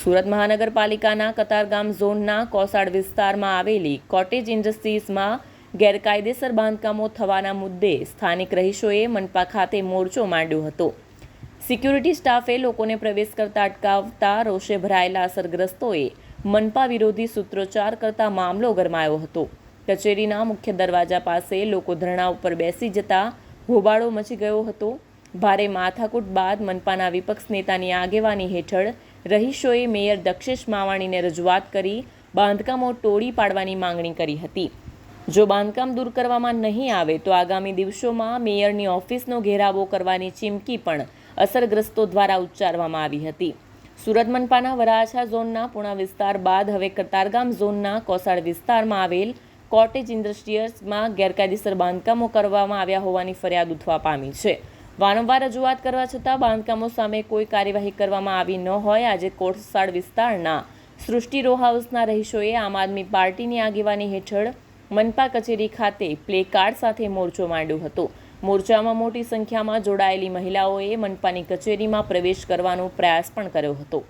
સુરત મહાનગરપાલિકાના કતારગામ ઝોનના કોસાડ વિસ્તારમાં આવેલી કોટેજ ઇન્ડસ્ટ્રીઝમાં ગેરકાયદેસર બાંધકામો થવાના મુદ્દે સ્થાનિક રહીશોએ મનપા ખાતે મોરચો માંડ્યો હતો. સિક્યુરિટી સ્ટાફે લોકોને પ્રવેશ કરતા અટકાવતા રોષે ભરાયેલા અસરગ્રસ્તોએ મનપા વિરોધી સૂત્રોચ્ચાર કરતા મામલો ગરમાયો હતો. કચેરીના મુખ્ય દરવાજા પાસે લોકો ધરણા ઉપર બેસી જતા હોબાળો મચી ગયો હતો. ભારે માથાકૂટ બાદ મનપાના વિપક્ષ નેતાની આગેવાની હેઠળ રહીશોએ મેયર દક્ષેશ માવાણીને રજૂઆત કરી બાંધકામો તોડી પાડવાની માંગણી કરી હતી. જો બાંધકામ દૂર કરવામાં નહીં આવે તો આગામી દિવસોમાં મેયરની ઓફિસનો ઘેરાવો કરવાની ચીમકી પણ અસરગ્રસ્તો દ્વારા ઉચ્ચારવામાં આવી હતી. સુરત મનપાના વરાછા ઝોનના પૂણા વિસ્તાર બાદ હવે કતારગામ ઝોનના કોસાડ વિસ્તારમાં આવેલ કોટેજ ઇન્ડસ્ટ્રીયલ્સમાં ગેરકાયદેસર બાંધકામો કરવામાં આવ્યા હોવાની ફરિયાદ ઉઠવા પામી છે. વારંવાર રજૂઆત કરવા છતાં બાંધકામો સામે કોઈ કાર્યવાહી કરવામાં આવી ન હોય. આજે કોટસાળ વિસ્તારના સૃષ્ટિ રો હાઉસના રહીશોએ આમ આદમી પાર્ટીની આગેવાની હેઠળ મનપા કચેરી ખાતે પ્લે કાર્ડ સાથે મોરચો માંડ્યો હતો. મોરચામાં મોટી સંખ્યામાં જોડાયેલી મહિલાઓએ મનપાની કચેરીમાં પ્રવેશ કરવાનો પ્રયાસ પણ કર્યો હતો.